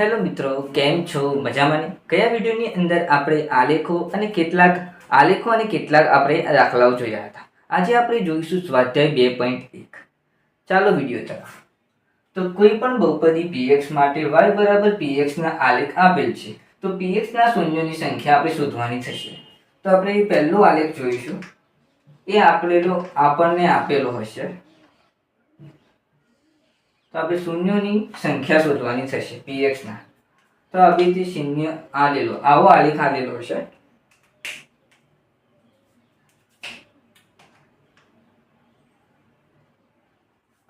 Hello મિત્રો, કેમ છો? મજામાં કયા વિડીયોની અંદર આપણે આલેખો અને કેટલાક આલેખો અને કેટલાક આપણે દાખલાઓ જોયા હતા? આજે આપણે જોઈશું સ્વાધ્યાય બે પોઈન્ટ એક. ચાલો વીડિયો તરફ તો કોઈ પણ બહુપદી પીએક્સ માટે વાય બરાબર પીએક્સના આલેખ આપેલ છે, તો પીએક્સના શૂન્યોની સંખ્યા આપણે શોધવાની થશે. તો આપણે પહેલો આલેખ જોઈશું. એ આપેલો, આપણને આપેલો હશે. તો આપણે શૂન્યોની સંખ્યા શોધવાની થશે પીએક્સના તો આપણે તે શૂન્ય આલેલો, આવો આલેખ આલેલો હશે.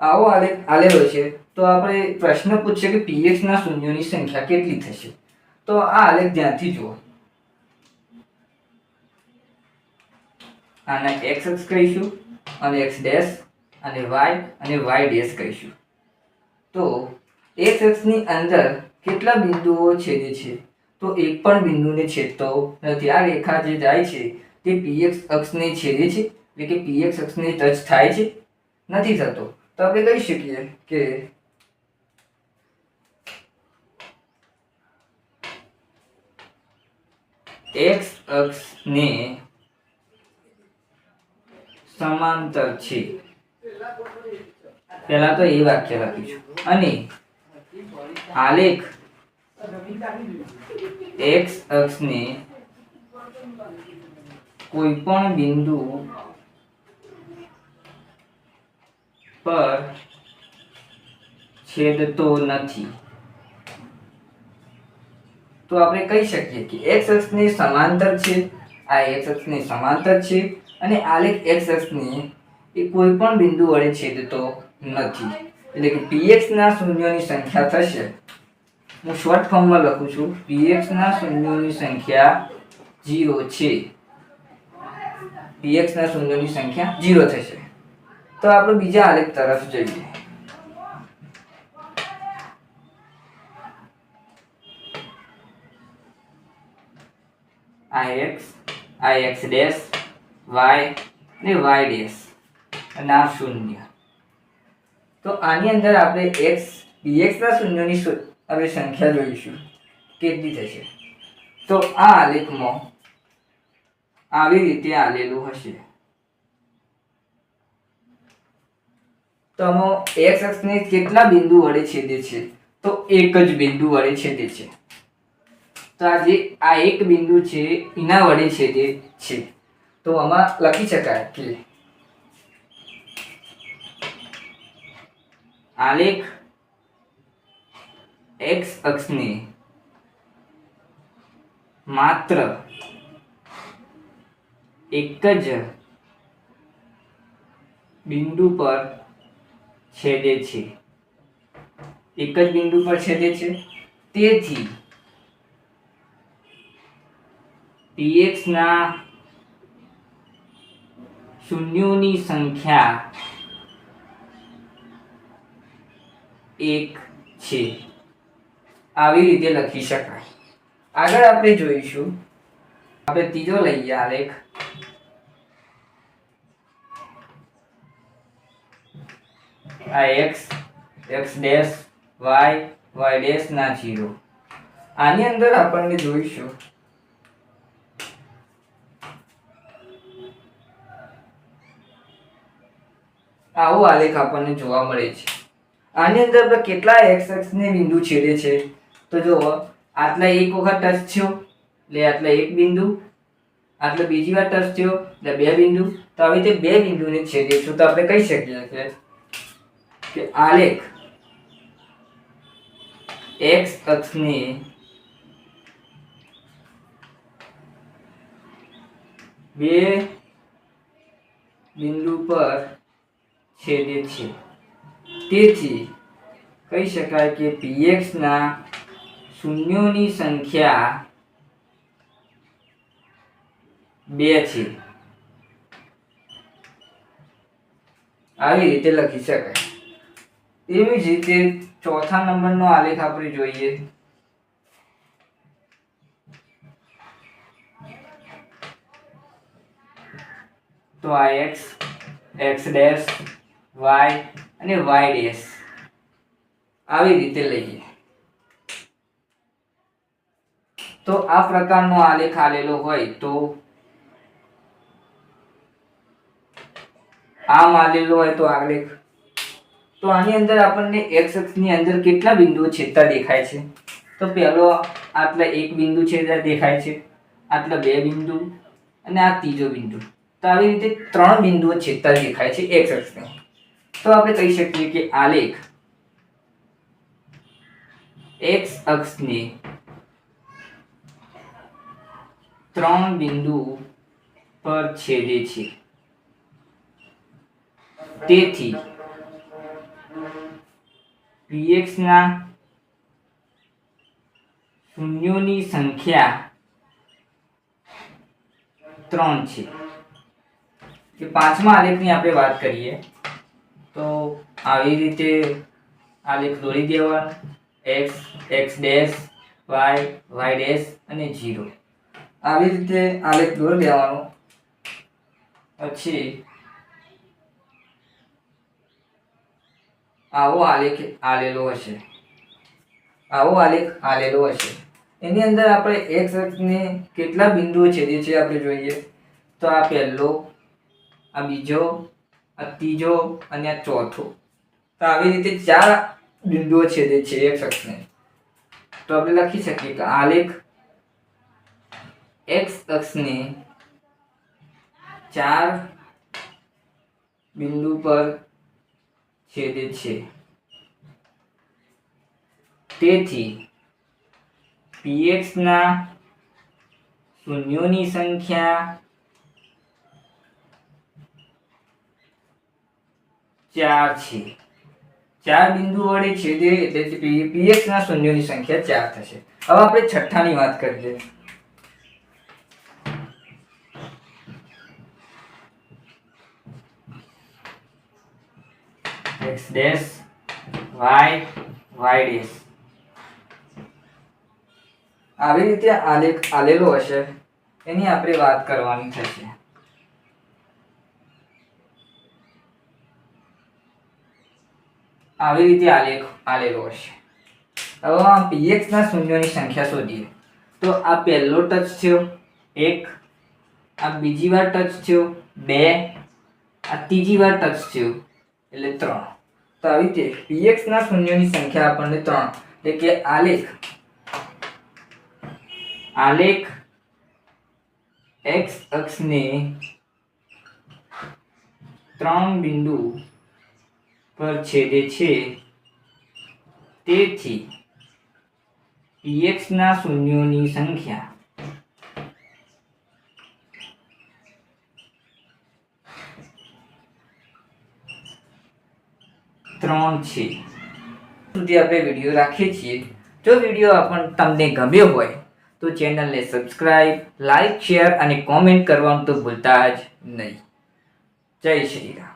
આવો આલેખ આલેલો છે તો આપણે પ્રશ્ન પૂછશે કે પીએક્સના શૂન્યોની સંખ્યા કેટલી થશે. તો આ આલેખ ધ્યાનથી જુઓ. આને એક્સ એક્સ કહીશું, અને એક્સ ડેશ, અને વાય અને વાય ડેશ કહીશું. તો એસ અક્ષની અંદર કેટલા બિંદુઓ છેદે છે? તો એક પણ બિંદુને છેદતો નથી. આ રેખા જે જાય છે તે પીએક્સ અક્ષને છેદે છે, એટલે કે પીએક્સ અક્ષને ટચ થાય છે. નથી થતો. તો આપણે કહી શકીએ કે x અક્ષને સમાંતર છે. પહેલાં તો એ વાક્ય લખીશું. અને આલેખ એક્સ અક્ષને કોઈ પણ બિંદુ પર છેદતો નથી. તો આપણે કહી શકીએ કે એક્સ અક્ષને સમાંતર છે, આ એક્સ અક્ષને સમાંતર છે અને આલેખ એક્સ અક્ષને એ કોઈ પણ બિંદુ વડે છેદતો નથી. એટલે કે px ના શૂન્યોની સંખ્યા થશે. હું શોર્ટ ફોર્મમાં લખું છું. px ના શૂન્યોની સંખ્યા 0 છે. px ના શૂન્યોની સંખ્યા 0 થશે. તો આપણે બીજા આલેખ તરફ જઈએ. આ x, આ y ને y ડેશ અને આ શૂન્ય. તો આની અંદર આપણે એક્સ px ના શૂન્યોની હવે સંખ્યા જોઈશું. કેટલી થશે? તો આ આલેખમાં આવી રીતે આલેલું હશે. તો x અક્ષને કેટલા બિંદુ વડે છેદે છે? તો એક જ બિંદુ વડે છેદે છે. તો આ જે આ એક બિંદુ છે, એના વડે છેદે છે. તો આમાં લખી શકાય કે આલેખ એક્સ અક્ષને માત્ર એક જ બિંદુ પર છેદે છે. એક જ બિંદુ પર છેદે છે. તેથી px ના શૂન્યોની સંખ્યા એક છે. આવી રીતે લખી શકાય. આગળ આપણે જોઈશું. આપણે ત્રીજો લઈએ આલેખ. આ x x dash y y dash ના જીરો આની અંદર આપણને જોઈશું. આવો આલેખ આપણને જોવા મળે છે. આની અંદર આપણે કેટલા એક્સ અક્ષને બિંદુ છેદે છે? તો જો આટલા એક વખત ટચ થયો, એટલે આટલા એક બિંદુ, આટલો બીજી વાર ટચ થયો, એટલે બે બિંદુ. તો આવી રીતે બે બિંદુને છેડે છું. તો આપણે કહી શકીએ કે કે આલેખ એક્સ અક્ષને બે બિંદુ પર છેદે છે. તેથી કહી શકાય કે પીએક્સના શૂન્યોની સંખ્યા બે છે. આવી રીતે લખી શકાય. એવી જ રીતે ચોથા નંબરનો આલેખ આપણે જોઈએ. તો આ એક્સ એક્સ ડેશ વાય અને વાય ડેશ આવી રીતે લઈએ. તો આ પ્રકારનો આલેખ આલેલો હોય તો આમ આલેલો હોય તો આલેખ તો આની અંદર આપણને એક્સ અક્ષની અંદર કેટલા બિંદુઓ છેદતા દેખાય છે? તો પહેલો આટલા એક બિંદુ છેદતા દેખાય છે, આટલા બે બિંદુ અને આ ત્રીજો બિંદુ. તો આવી રીતે ત્રણ બિંદુઓ છેદતા દેખાય છે એક્સ અક્ષને. તો આપણે કહી શકીએ કે આલેખ એક્સ અક્ષને ત્રણ બિંદુ પર છેદે છે. તેથી પીએક્સ ના શૂન્યોની સંખ્યા ત્રણ છે. કે પાંચમા આલેખની આપણે વાત કરીએ. તો આવી રીતે આલેખ દોરી દેવાનો x x dash y y dash અને જીરો આવી રીતે આલેખ દોરી દેવાનો. પછી આવો આલેખ આલેલો હશે. આવો આલેખ આલેલો હશે. એની અંદર આપણે એક્સ અક્ષને કેટલા બિંદુઓ છેદે છે આપણે જોઈએ. તો આ પહેલો, આ બીજો આ ત્રીજો અને આ ચોથો. તો આવી રીતે ચાર બિંદુઓ છેદે છે એક્સ અક્ષને તો આપણે લખી શકીએ કે આલેખ એક્સ અક્ષને ચાર બિંદુ પર છેદે છે. તેથી પીએક્સના શૂન્યોની સંખ્યા ચાર છે. ચાર બિંદુ વડે છેદે એટલે પીએક્સ ના શૂન્યોની સંખ્યા ચાર થશે. હવે આપણે છઠ્ઠાની વાત કરીએ x ડેશ ડેશ. આવી રીતે આલેખ આલેલો હશે. એની આપણે વાત કરવાની થશે. આવી રીતે આલેખ આલેલો હશે. હવે આ પીએક્સના શૂન્યોની સંખ્યા શોધીએ. તો આ પહેલો ટચ થયો, એક. આ બીજી વાર ટચ થયો, બે. આ ત્રીજી વાર ટચ થયો, એટલે ત્રણ. તો આવી રીતે પીએક્સના શૂન્યોની સંખ્યા આપણને ત્રણ. એટલે કે આલેખ. આલેખ એક્સ અક્ષને ત્રણ બિંદુ પર છેદે છે. તેથી px ના શૂન્યોની સંખ્યા ત્રણ છે. સુધી આપણે વીડિયો રાખીએ છીએ. જો વીડિયો આપણ તમને ગમ્યો હોય, તો ચેનલને સબસ્ક્રાઈબ લાઈક, શેર અને કોમેન્ટ કરવાનું તો ભૂલતા જ નહીં. જય શ્રી રામ.